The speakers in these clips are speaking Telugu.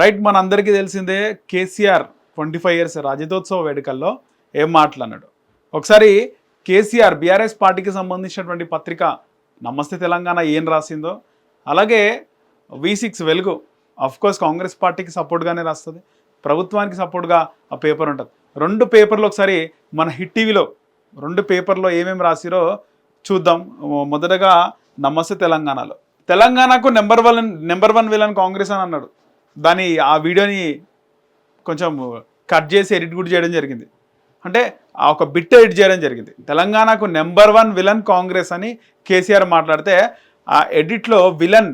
రైట్ మనందరికీ తెలిసిందే కేసీఆర్ ట్వంటీ ఫైవ్ ఇయర్స్ రజతోత్సవ వేడుకల్లో ఏం మాట్లాడినాడు? ఒకసారి కేసీఆర్ బీఆర్ఎస్ పార్టీకి సంబంధించినటువంటి పత్రిక నమస్తే తెలంగాణ ఏం రాసిందో అలాగే వి సిక్స్ వెలుగు కోర్స్ కాంగ్రెస్ పార్టీకి సపోర్ట్గానే రాస్తుంది ప్రభుత్వానికి సపోర్ట్గా ఆ పేపర్ ఉంటుంది. రెండు పేపర్లు ఒకసారి మన హిట్ టీవీలో రెండు పేపర్లో ఏమేమి రాసిరో చూద్దాం. మొదటగా నమస్తే తెలంగాణలో. తెలంగాణకు number one number one villain Congress అని అన్నాడు. దాని ఆ వీడియోని కొంచెం కట్ చేసి ఎడిట్ కూడా చేయడం జరిగింది. అంటే ఆ ఒక బిట్ ఎడిట్ చేయడం జరిగింది. తెలంగాణకు నెంబర్ వన్ విలన్ కాంగ్రెస్ అని కేసీఆర్ మాట్లాడితే ఆ ఎడిట్లో విలన్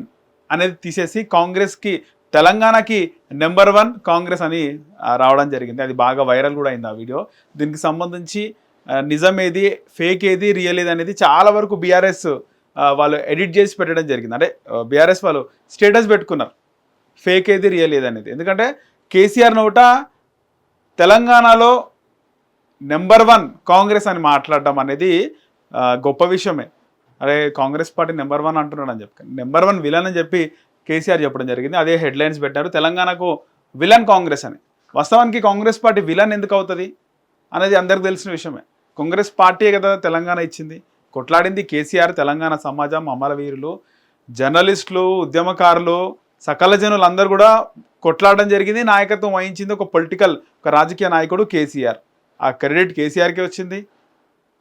అనేది తీసేసి కాంగ్రెస్కి తెలంగాణకి నెంబర్ వన్ కాంగ్రెస్ అని రావడం జరిగింది. అది బాగా వైరల్ కూడా అయింది ఆ వీడియో. దీనికి సంబంధించి నిజం ఏది ఫేక్ ఏది రియల్ ఏది అనేది చాలా వరకు బీఆర్ఎస్ వాళ్ళు ఎడిట్ చేసి పెట్టడం జరిగింది. అంటే బీఆర్ఎస్ వాళ్ళు స్టేటస్ పెట్టుకున్నారు. ఫేక్ ఏది రియల్ ఏది అనేది ఎందుకంటే కేసీఆర్ నోట తెలంగాణలో నెంబర్ వన్ కాంగ్రెస్ అని మాట్లాడడం అనేది గొప్ప విషయమే. అరే కాంగ్రెస్ పార్టీ నెంబర్ వన్ అంటున్నాడు అని చెప్పి నెంబర్ వన్ విలన్ అని చెప్పి కేసీఆర్ చెప్పడం జరిగింది. అదే హెడ్లైన్స్ పెట్టారు. తెలంగాణకు విలన్ కాంగ్రెస్ అని. వాస్తవానికి కాంగ్రెస్ పార్టీ విలన్ ఎందుకు అవుతుంది అనేది అందరికి తెలిసిన విషయమే. కాంగ్రెస్ పార్టీయే కదా తెలంగాణ ఇచ్చింది. కొట్లాడింది కేసీఆర్ తెలంగాణ సమాజం అమరవీరులు జర్నలిస్టులు ఉద్యమకారులు సకల జనులు అందరూ కూడా కొట్లాడడం జరిగింది. నాయకత్వం వహించింది ఒక పొలిటికల్ ఒక రాజకీయ నాయకుడు కేసీఆర్. ఆ క్రెడిట్ కేసీఆర్కే వచ్చింది.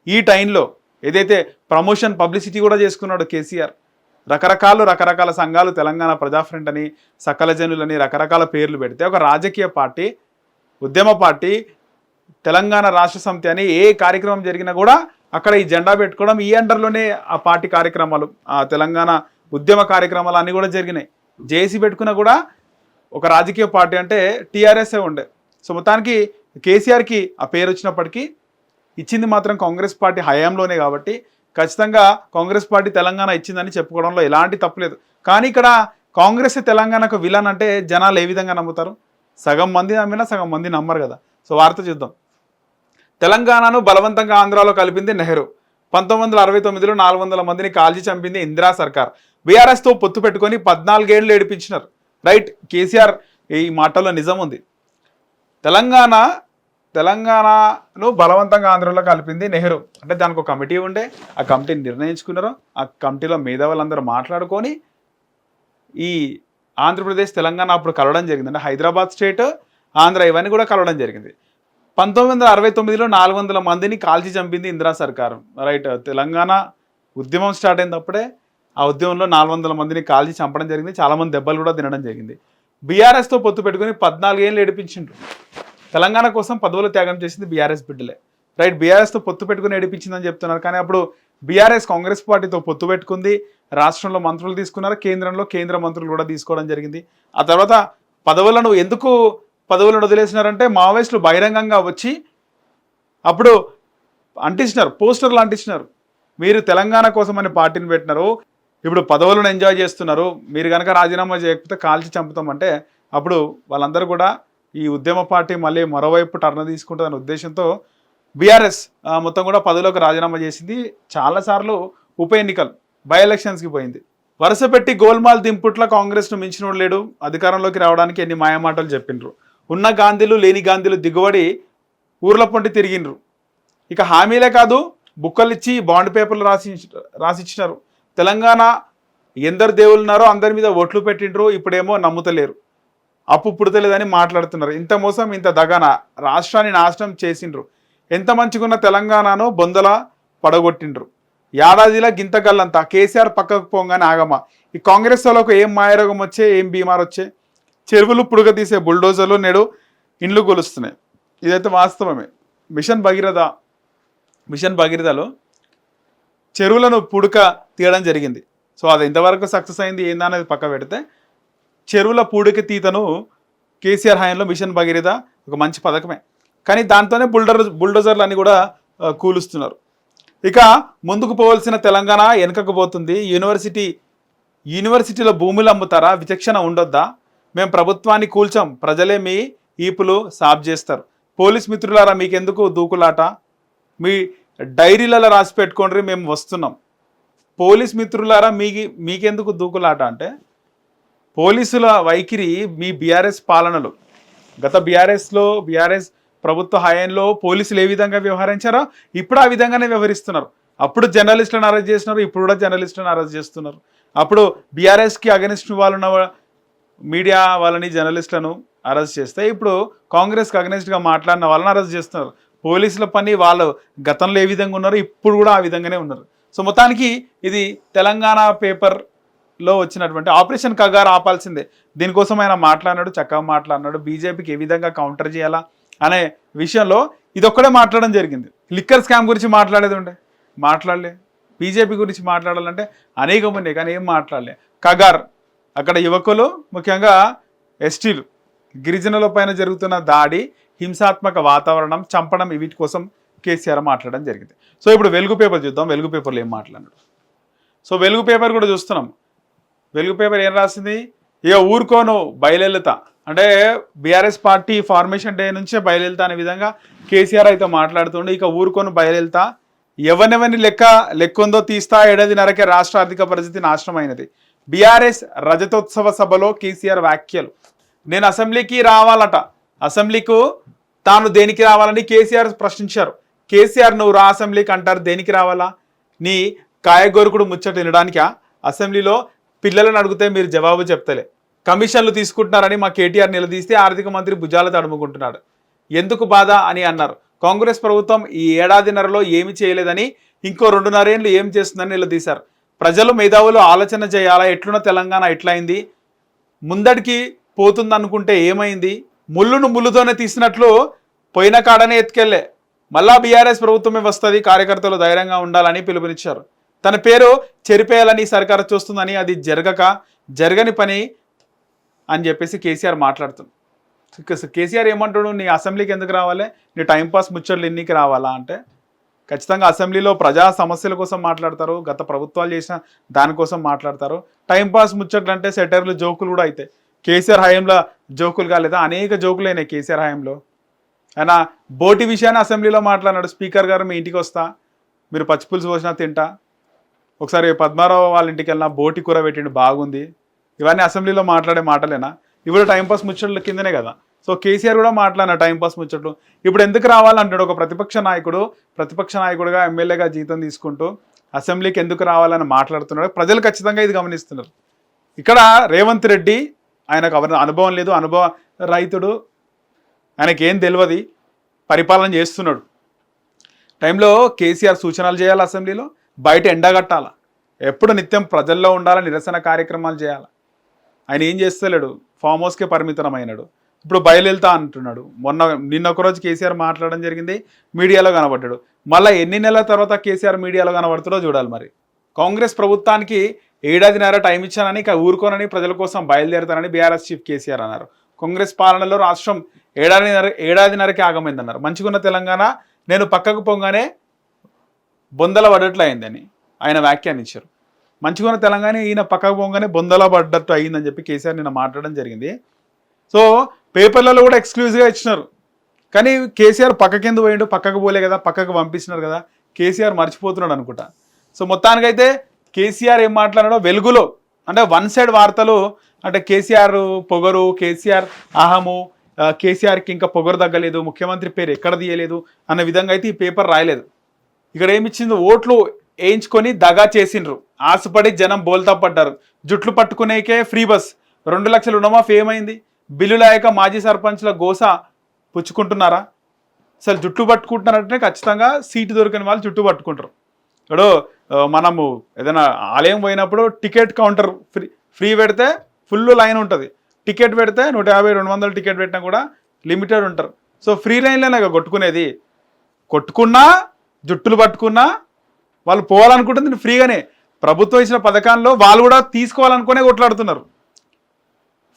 ఈ టైంలో ఏదైతే ప్రమోషన్ పబ్లిసిటీ కూడా చేసుకున్నాడు కేసీఆర్ రకరకాలు రకరకాల సంఘాలు తెలంగాణ ప్రజాఫ్రంట్ అని సకల జనులని రకరకాల పేర్లు పెడితే ఒక రాజకీయ పార్టీ ఉద్యమ పార్టీ తెలంగాణ రాష్ట్ర సమితి అని ఏ కార్యక్రమం జరిగినా కూడా అక్కడ ఈ జెండా పెట్టుకోవడం ఈ అండర్లోనే ఆ పార్టీ కార్యక్రమాలు ఆ తెలంగాణ ఉద్యమ కార్యక్రమాలు అన్నీ కూడా జరిగినాయి. జేసీ పెట్టుకున్నా కూడా ఒక రాజకీయ పార్టీ అంటే టీఆర్ఎస్ఏ ఉండే. సో మొత్తానికి కేసీఆర్కి ఆ పేరు వచ్చినప్పటికీ ఇచ్చింది మాత్రం కాంగ్రెస్ పార్టీ హయాంలోనే కాబట్టి ఖచ్చితంగా కాంగ్రెస్ పార్టీ తెలంగాణ ఇచ్చిందని చెప్పుకోవడంలో ఎలాంటి తప్పులేదు కానీ ఇక్కడ కాంగ్రెస్ తెలంగాణకు విలన్ అంటే జనాలు ఏ విధంగా నమ్ముతారు? సగం మంది నమ్మినా సగం మంది నమ్మరు కదా. సో వార్త చూద్దాం. తెలంగాణను బలవంతంగా ఆంధ్రాలో కలిపింది నెహ్రూ. పంతొమ్మిది వందల అరవై తొమ్మిదిలో నాలుగు వందల మందిని కాల్చి చంపింది ఇందిరా సర్కార్. బీఆర్ఎస్తో పొత్తు పెట్టుకొని పద్నాలుగేళ్ళు ఏడిపించినారు. రైట్ కేసీఆర్ ఈ మాటల్లో నిజం ఉంది. తెలంగాణ తెలంగాణను బలవంతంగా ఆంధ్రలో కలిపింది నెహ్రూ. అంటే దానికి ఒక కమిటీ ఉండే. ఆ కమిటీని నిర్ణయించుకున్నారు. ఆ కమిటీలో మేధావులందరూ మాట్లాడుకొని ఈ ఆంధ్రప్రదేశ్ తెలంగాణ అప్పుడు కలవడం జరిగింది. అంటే హైదరాబాద్ స్టేట్ ఆంధ్ర ఇవన్నీ కూడా కలవడం జరిగింది. పంతొమ్మిది వందల అరవై తొమ్మిదిలో నాలుగు వందల మందిని కాల్చి చంపింది ఇందిరా సర్కారు. రైట్ తెలంగాణ ఉద్యమం స్టార్ట్ అయినప్పుడే ఆ ఉద్యమంలో నాలుగు వందల మందిని కాల్చి చంపడం జరిగింది. చాలామంది దెబ్బలు కూడా తినడం జరిగింది. బీఆర్ఎస్తో పొత్తు పెట్టుకుని పద్నాలుగేళ్ళు ఏడిపించిండ్రు. తెలంగాణ కోసం పదవులు త్యాగం చేసింది బీఆర్ఎస్ బిడ్డలే. రైట్ బీఆర్ఎస్తో పొత్తు పెట్టుకుని ఏడిపించిందని చెప్తున్నారు. కానీ అప్పుడు బీఆర్ఎస్ కాంగ్రెస్ పార్టీతో పొత్తు పెట్టుకుంది. రాష్ట్రంలో మంత్రులు తీసుకున్నారు. కేంద్రంలో కేంద్ర మంత్రులు కూడా తీసుకోవడం జరిగింది. ఆ తర్వాత పదవులను ఎందుకు పదవులను వదిలేసినారంటే మావోయిస్టులు బహిరంగంగా వచ్చి అప్పుడు అంటించినారు పోస్టర్లు అంటించినారు. మీరు తెలంగాణ కోసం అని పార్టీని పెట్టినారు ఇప్పుడు పదవులను ఎంజాయ్ చేస్తున్నారు మీరు కనుక రాజీనామా చేయకపోతే కాల్చి చంపుతామంటే అప్పుడు వాళ్ళందరూ కూడా ఈ ఉద్యమ పార్టీ మళ్ళీ మరోవైపు టర్న్ తీసుకుంటుందనే ఉద్దేశంతో బీఆర్ఎస్ మొత్తం కూడా పదవిలోకి రాజీనామా చేసింది. చాలాసార్లు ఉప ఎన్నికలు బై ఎలక్షన్స్కి పోయింది. వరుస పెట్టి గోల్మాల్ దింపుట్ల కాంగ్రెస్ను మించినోడు లేడు అధికారంలోకి రావడానికి ఎన్ని మాయమాటలు చెప్పిండ్రు. ఉన్న గాంధీలు లేని గాంధీలు దిగుబడి ఊర్ల పొంటి తిరిగిండ్రు. ఇక హామీలే కాదు బుక్కలు ఇచ్చి బాండ్ పేపర్లు రాసి రాసిచ్చినారు. తెలంగాణ ఎందరు దేవుళ్ళు ఉన్నారో అందరి మీద ఓట్లు పెట్టిండ్రు ఇప్పుడేమో నమ్ముతలేరు. అప్పు పుడతలేదని మాట్లాడుతున్నారు. ఇంత మోసం ఇంత దగాన రాష్ట్రాన్ని నాశనం చేసిండ్రు. ఎంత మంచిగున్న తెలంగాణను బొందల పడగొట్టిండ్రు. ఏడాదిలా గింతగల్లంతా కేసీఆర్ పక్కకు పోగానే ఆగమ ఈ కాంగ్రెస్ వాళ్ళకు ఏం మాయరోగం వచ్చే ఏం బీమార్ వచ్చే చెరువులు పుడుగ తీసే బుల్డోజర్లు నేడు ఇండ్లు కొలుస్తున్నాయి ఇదైతే వాస్తవమే. మిషన్ భగీరథ మిషన్ భగీరథలో చెరువులను పుడక తీయడం జరిగింది. సో అది ఇంతవరకు సక్సెస్ అయింది ఏందనేది పక్క పెడితే చెరువుల పూడిక తీతను కేసీఆర్ హయాంలో మిషన్ భగీరథ ఒక మంచి పథకమే. కానీ దాంతోనే బుల్డర్ బుల్డోజర్లు అని కూడా కూలుస్తున్నారు. ఇక ముందుకు పోవలసిన తెలంగాణ వెనుకకు పోతుంది. యూనివర్సిటీ యూనివర్సిటీలో భూములు అమ్ముతారా? విచక్షణ ఉండొద్దా? మేము ప్రభుత్వాన్ని కూల్చాం. ప్రజలే మీ ఈపులు సాఫ్ చేస్తారు. పోలీస్ మిత్రులారా మీకెందుకు దూకులాట? మీ డైరీలలో రాసి పెట్టుకోండి మేము వస్తున్నాం. పోలీస్ మిత్రులారా మీకు మీకెందుకు దూకులాట అంటే పోలీసుల వైఖరి మీ బీఆర్ఎస్ పాలనలో. గత బీఆర్ఎస్లో బీఆర్ఎస్ ప్రభుత్వ హయాంలో పోలీసులు ఏ విధంగా వ్యవహరించారో ఇప్పుడు ఆ విధంగానే వ్యవహరిస్తున్నారు. అప్పుడు జర్నలిస్టులను అరెస్ట్ చేస్తున్నారు ఇప్పుడు కూడా జర్నలిస్టులను అరెస్ట్ చేస్తున్నారు. అప్పుడు బీఆర్ఎస్కి అగనిస్ట్ వాళ్ళు ఉన్న మీడియా వాళ్ళని జర్నలిస్టులను అరెస్ట్ చేస్తే ఇప్పుడు కాంగ్రెస్కి అగనిస్ట్గా మాట్లాడిన వాళ్ళని అరెస్ట్ చేస్తున్నారు. పోలీసుల పని వాళ్ళు గతంలో ఏ విధంగా ఉన్నారో ఇప్పుడు కూడా ఆ విధంగానే ఉన్నారు. సో మొత్తానికి ఇది తెలంగాణ పేపర్లో వచ్చినటువంటి ఆపరేషన్ కగారు ఆపాల్సిందే. దీనికోసం ఆయన మాట్లాడినాడు చక్కగా మాట్లాడినాడు. బీజేపీకి ఏ విధంగా కౌంటర్ చేయాలా అనే విషయంలో ఇదొక్కడే మాట్లాడడం జరిగింది. లిక్కర్ స్కామ్ గురించి మాట్లాడేది ఉండే? మాట్లాడలే. బీజేపీ గురించి మాట్లాడాలంటే అనేకం ఉన్నాయి కానీ ఏం మాట్లాడలే. కగార్ అక్కడ యువకులు ముఖ్యంగా ఎస్టీలు గిరిజనుల పైన జరుగుతున్న దాడి హింసాత్మక వాతావరణం చంపడం వీటి కోసం కేసీఆర్ మాట్లాడడం జరిగింది. సో ఇప్పుడు వెలుగు పేపర్ చూద్దాం. వెలుగు పేపర్లో ఏం మాట్లాడాడు సో వెలుగు పేపర్ కూడా చూస్తున్నాం. వెలుగు పేపర్ ఏం రాసింది? ఇక ఊరుకోను బయలుతా అంటే బీఆర్ఎస్ పార్టీ ఫార్మేషన్ డే నుంచే బయలుతా అనే విధంగా కేసీఆర్ అయితే మాట్లాడుతుండే. ఇక ఊరుకోను బయలుతా ఎవరినెవరిని లెక్క లెక్కుందో ఉందో తీస్తా నరకే రాష్ట్ర ఆర్థిక పరిస్థితి నాశనమైనది. బీఆర్ఎస్ రజతోత్సవ సభలో కేసీఆర్ వ్యాఖ్యలు. నేను అసెంబ్లీకి రావాలట. అసెంబ్లీకు తాను దేనికి రావాలని కేసీఆర్ ప్రశ్నించారు. కేసీఆర్ నువ్వు రా అసెంబ్లీకి అంటారు. దేనికి రావాలా? నీ కాయగోరుకుడు ముచ్చట వినడానికా? అసెంబ్లీలో పిల్లలను అడిగితే మీరు జవాబు చెప్తలే. కమిషన్లు తీసుకుంటున్నారని మా కేటీఆర్ నిలదీస్తే ఆర్థిక మంత్రి భుజాలు తడుముకుంటున్నాడు. ఎందుకు బాధ అని అన్నారు. కాంగ్రెస్ ప్రభుత్వం ఈ ఏడాదిన్నరలో ఏమి చేయలేదని ఇంకో రెండున్నరేళ్ళు ఏం చేస్తుందని నిలదీశారు. ప్రజలు మేధావులు ఆలోచన చేయాలా? ఎట్లున్న తెలంగాణ ఎట్లయింది? ముందడికి పోతుందనుకుంటే ఏమైంది? ముళ్ళును ముళ్ళుతోనే తీసినట్లు పోయిన కాడనే ఎత్తుకెళ్ళే. మళ్ళా బీఆర్ఎస్ ప్రభుత్వమే వస్తుంది కార్యకర్తలు ధైర్యంగా ఉండాలని పిలుపునిచ్చారు. తన పేరు చెరిపేయాలని సర్కారు చూస్తుందని అది జరగక జరగని పని అని చెప్పేసి కేసీఆర్ మాట్లాడుతుంది కేసీఆర్ ఏమంటాడు నీ అసెంబ్లీకి ఎందుకు రావాలి? నీ టైంపాస్ ముచ్చట్లు ఎన్నికి రావాలా అంటే? ఖచ్చితంగా అసెంబ్లీలో ప్రజా సమస్యల కోసం మాట్లాడతారు గత ప్రభుత్వాలు చేసిన దానికోసం మాట్లాడతారు. టైంపాస్ ముచ్చట్లు అంటే సెటర్లు జోకులు కూడా అవుతాయి కేసీఆర్ హయాంలో జోకులు కాలేదా? అనేక జోకులు అయినాయి కేసీఆర్ హయాంలో. ఆయన బోటి విషయాన్ని అసెంబ్లీలో మాట్లాడినాడు స్పీకర్ గారు మీ ఇంటికి వస్తా. మీరు పచ్చిపులుసు పోసినా తింటా. ఒకసారి పద్మారావు వాళ్ళ ఇంటికి వెళ్ళినా బోటి కూర పెట్టిండు బాగుంది. ఇవన్నీ అసెంబ్లీలో మాట్లాడే మాటలేనా? ఇవాళ టైంపాస్ ముచ్చట్ల కిందనే కదా. సో కేసీఆర్ కూడా మాట్లాడిన టైంపాస్ ముచ్చట్లు. ఇప్పుడు ఎందుకు రావాలంటాడు ఒక ప్రతిపక్ష నాయకుడు ప్రతిపక్ష నాయకుడుగా ఎమ్మెల్యేగా జీతం తీసుకుంటూ అసెంబ్లీకి ఎందుకు రావాలని మాట్లాడుతున్నాడు? ప్రజలు ఖచ్చితంగా ఇది గమనిస్తున్నారు. ఇక్కడ రేవంత్ రెడ్డి ఆయనకు అనుభవం లేదు. అనుభవ రైతుడు. ఆయనకి ఏం తెలియదు పరిపాలన చేస్తున్నాడు. టైంలో కేసీఆర్ సూచనలు చేయాలి అసెంబ్లీలో? బయట ఎండగట్టాల ఎప్పుడు నిత్యం ప్రజల్లో ఉండాలి నిరసన కార్యక్రమాలు చేయాలి? ఆయన ఏం చేస్తలేడు? ఫామ్ హౌస్కే పరిమితమైనాడు. ఇప్పుడు బయలుదేరుతా అంటున్నాడు. మొన్న నిన్న ఒకరోజు కేసీఆర్ మాట్లాడడం జరిగింది మీడియాలో కనబడ్డాడు. మళ్ళీ ఎన్ని నెలల తర్వాత కేసీఆర్ మీడియాలో కనబడుతుందో చూడాలి మరి. కాంగ్రెస్ ప్రభుత్వానికి ఏడాదిన్నర టైం ఇచ్చానని ఇక ఊరుకోనని ప్రజల కోసం బయలుదేరుతానని బీఆర్ఎస్ చీఫ్ కేసీఆర్ అన్నారు. కాంగ్రెస్ పాలనలో రాష్ట్రం ఏడాదిన్నర ఏడాదిన్నరకే ఆగమైందన్నారు. మంచిగున్న తెలంగాణ నేను పక్కకు పోగానే బొందల పడ్డట్లు అయిందని ఆయన వ్యాఖ్యానించారు మంచిగున్న తెలంగాణ ఈయన పక్కకు పోగానే బొందల పడ్డట్టు అయిందని చెప్పి కేసీఆర్ నిన్న మాట్లాడడం జరిగింది. సో పేపర్లలో కూడా ఎక్స్క్లూజివ్గా ఇచ్చినారు. కానీ కేసీఆర్ పక్క కింద పోయిండు? పక్కకు పోలే కదా పక్కకు పంపిస్తున్నారు కదా కేసీఆర్ మర్చిపోతున్నాడు అనుకుంటా. సో మొత్తానికైతే కేసీఆర్ ఏం మాట్లాడాడో వెలుగులో అంటే వన్ సైడ్ వార్తలు అంటే కేసీఆర్ పొగరు కేసీఆర్ అహము కేసీఆర్కి ఇంకా పొగరు తగ్గలేదు ముఖ్యమంత్రి పేరు ఎక్కడ తీయలేదు అన్న విధంగా అయితే ఈ పేపర్ రాయలేదు. ఇక్కడ ఏమిచ్చింది ఓట్లు వేయించుకొని దగా చేసిండ్రు. ఆశపడి జనం బోల్తా పడ్డారు. జుట్లు పట్టుకునేకే ఫ్రీ బస్. రెండు లక్షల రుణమాఫీ ఏమైంది? బిల్లులాయక మాజీ సర్పంచ్ల గోస పుచ్చుకుంటున్నారా? అసలు జుట్టు పట్టుకుంటున్నారంటే ఖచ్చితంగా సీటు దొరికిన వాళ్ళు జుట్టు పట్టుకుంటారు. ఇప్పుడు మనము ఏదైనా ఆలయం పోయినప్పుడు టికెట్ కౌంటర్ ఫ్రీ ఫ్రీ పెడితే ఫుల్ లైన్ ఉంటుంది. టికెట్ పెడితే నూట యాభై రెండు వందలు టికెట్ పెట్టినా కూడా లిమిటెడ్ ఉంటారు. సో ఫ్రీ లైన్లోనే కొట్టుకునేది. కొట్టుకున్నా జుట్టులు పట్టుకున్నా వాళ్ళు పోవాలనుకుంటుంది ఫ్రీగానే. ప్రభుత్వం ఇచ్చిన పథకాల్లో వాళ్ళు కూడా తీసుకోవాలనుకునే కొట్లాడుతున్నారు.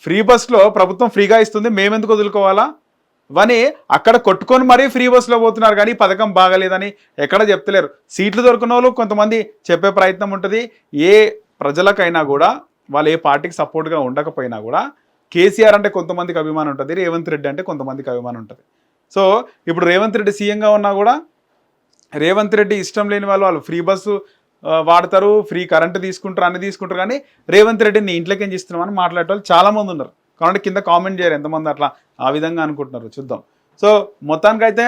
ఫ్రీ బస్లో ప్రభుత్వం ఫ్రీగా ఇస్తుంది మేమెందుకు వదులుకోవాలా? వని అక్కడ కొట్టుకొని మరీ ఫ్రీ బస్సులో పోతున్నారు కానీ పథకం బాగలేదని ఎక్కడ చెప్తలేరు. సీట్లు దొరికిన వాళ్ళు కొంతమంది చెప్పే ప్రయత్నం ఉంటుంది. ఏ ప్రజలకైనా కూడా వాళ్ళు ఏ పార్టీకి సపోర్ట్గా ఉండకపోయినా కూడా కేసీఆర్ అంటే కొంతమందికి అభిమానం ఉంటుంది రేవంత్ రెడ్డి అంటే కొంతమందికి అభిమానం ఉంటుంది. సో ఇప్పుడు రేవంత్ రెడ్డి సీఎంగా ఉన్నా కూడా రేవంత్ రెడ్డి ఇష్టం లేని వాళ్ళు వాళ్ళు ఫ్రీ బస్సు వాడతారు ఫ్రీ కరెంట్ తీసుకుంటారు అన్ని తీసుకుంటారు కానీ రేవంత్ రెడ్డిని నీ ఇంట్లోకి ఏం చేస్తున్నామని మాట్లాడే వాళ్ళు చాలా మంది ఉన్నారు. కాబట్టి కింద కామెంట్ చేయరు ఎంతమంది అట్లా ఆ విధంగా అనుకుంటున్నారు. చూద్దాం. సో మొత్తానికైతే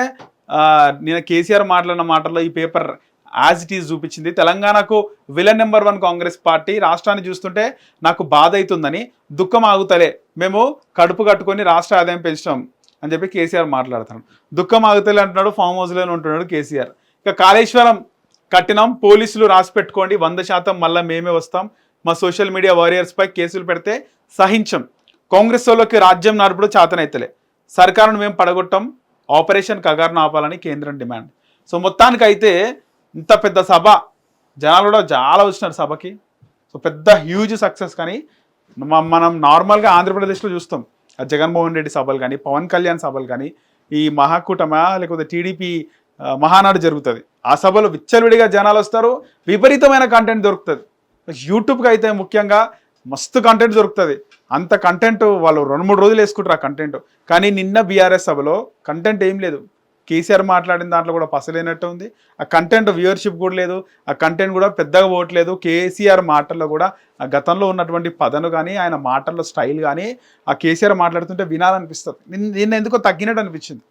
నేను కేసీఆర్ మాట్లాడిన మాటల్లో ఈ పేపర్ యాజ్ ఇట్ ఈజ్ చూపించింది. తెలంగాణకు villain number one Congress party రాష్ట్రాన్ని చూస్తుంటే నాకు బాధ అవుతుందని దుఃఖం ఆగుతలే. మేము కడుపు కట్టుకొని రాష్ట్ర ఆదాయం పెంచడం అని చెప్పి కేసీఆర్ మాట్లాడుతున్నాడు దుఃఖం ఆగుతలే అంటున్నాడు ఫామ్ హౌస్లోనే ఉంటున్నాడు కేసీఆర్. ఇక కాళేశ్వరం కట్టినాం పోలీసులు రాసి పెట్టుకోండి. వంద శాతం మళ్ళీ మేమే వస్తాం. మా సోషల్ మీడియా వారియర్స్పై కేసులు పెడితే సహించం. కాంగ్రెస్ వాళ్ళకి రాజ్యం నడుపుడు చాతనైతలే. సర్కారును మేము పడగొట్టాం. ఆపరేషన్ కగారును ఆపాలని కేంద్రం డిమాండ్. సో మొత్తానికైతే ఇంత పెద్ద సభ. జనాలు కూడా చాలా వచ్చినారు సభకి. సో పెద్ద హ్యూజ్ సక్సెస్ కానీ మనం నార్మల్గా ఆంధ్రప్రదేశ్లో చూస్తాం. ఆ జగన్మోహన్ రెడ్డి సభలు కానీ పవన్ కళ్యాణ్ సభలు కానీ ఈ మహాకూటమా లేకపోతే టీడీపీ మహానాడు జరుగుతుంది. ఆ సభలో విచ్చలవిడిగా జనాలు వస్తారు. విపరీతమైన కంటెంట్ దొరుకుతుంది. యూట్యూబ్కి అయితే ముఖ్యంగా మస్తు కంటెంట్ దొరుకుతుంది. అంత కంటెంట్ వాళ్ళు రెండు మూడు రోజులు వేసుకుంటారు ఆ కంటెంట్ కానీ నిన్న బీఆర్ఎస్ సభలో కంటెంట్ ఏం లేదు. కేసీఆర్ మాట్లాడిన దాంట్లో కూడా పసలేనట్టు ఉంది. ఆ కంటెంట్ వ్యూవర్షిప్ కూడా లేదు. ఆ కంటెంట్ కూడా పెద్దగా పోవట్లేదు. కేసీఆర్ మాటల్లో కూడా ఆ గతంలో ఉన్నటువంటి పదను కానీ ఆయన మాటల్లో స్టైల్ కానీ ఆ కేసీఆర్ మాట్లాడుతుంటే వినాలనిపిస్తుంది. నిన్న ఎందుకో తగ్గినట్టు అనిపించింది.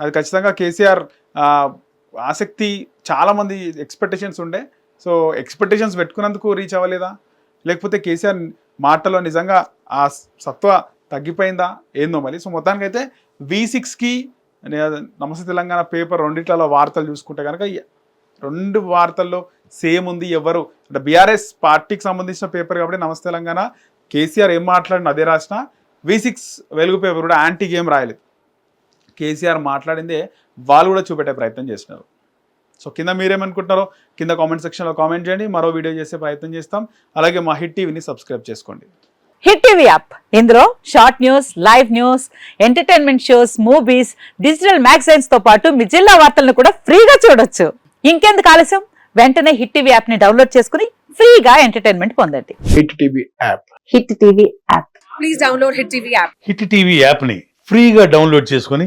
అది ఖచ్చితంగా కేసీఆర్ ఆసక్తి చాలామంది ఎక్స్పెక్టేషన్స్ ఉండే. సో ఎక్స్పెక్టేషన్స్ పెట్టుకున్నందుకు రీచ్ అవ్వలేదా? లేకపోతే కేసీఆర్ మాటలో నిజంగా ఆ సత్వ తగ్గిపోయిందా? ఏందో మరి. సో మొత్తానికైతే వి సిక్స్కి నమస్తే తెలంగాణ పేపర్ రెండిట్లలో వార్తలు చూసుకుంటే కనుక రెండు వార్తల్లో సేమ్ ఉంది ఎవరు? అంటే బీఆర్ఎస్ పార్టీకి సంబంధించిన పేపర్ కాబట్టి నమస్తే తెలంగాణ. కేసీఆర్ ఏం మాట్లాడిన అదే రాసిన వి సిక్స్ వెలుగు పేపర్ కూడా యాంటీ గేమ్ రాయలేదు. కేసీఆర్ మాట్లాడిందే వాళ్ళు కూడా చూపెట్టే ప్రయత్నం చేసినారు. సో కింద మీరేమనుకుంటున్నారో కింద కామెంట్ సెక్షన్లో కామెంట్ చేయండి. మరో వీడియో చేసే ప్రయత్నం చేస్తాం. అలాగే మా హిట్ టీవీని సబ్స్క్రైబ్ చేసుకోండి. Hit TV app. ఇందులో short news live news entertainment shows movies digital మ్యాగజైన్స్తో పాటు మీ జిల్లా వార్తలను కూడా ఫ్రీగా చూడొచ్చు. ఇంకెందుకు ఆలస్యం? వెంటనే హిట్ టీవీ యాప్ని డౌన్లోడ్ చేసుకుని ఫ్రీగా ఎంటర్టైన్మెంట్ పొందండి. Hit TV app. Hit TV app. Please download Hit TV app. Hit TV యాప్ని ఫ్రీగా డౌన్లోడ్ చేసుకొని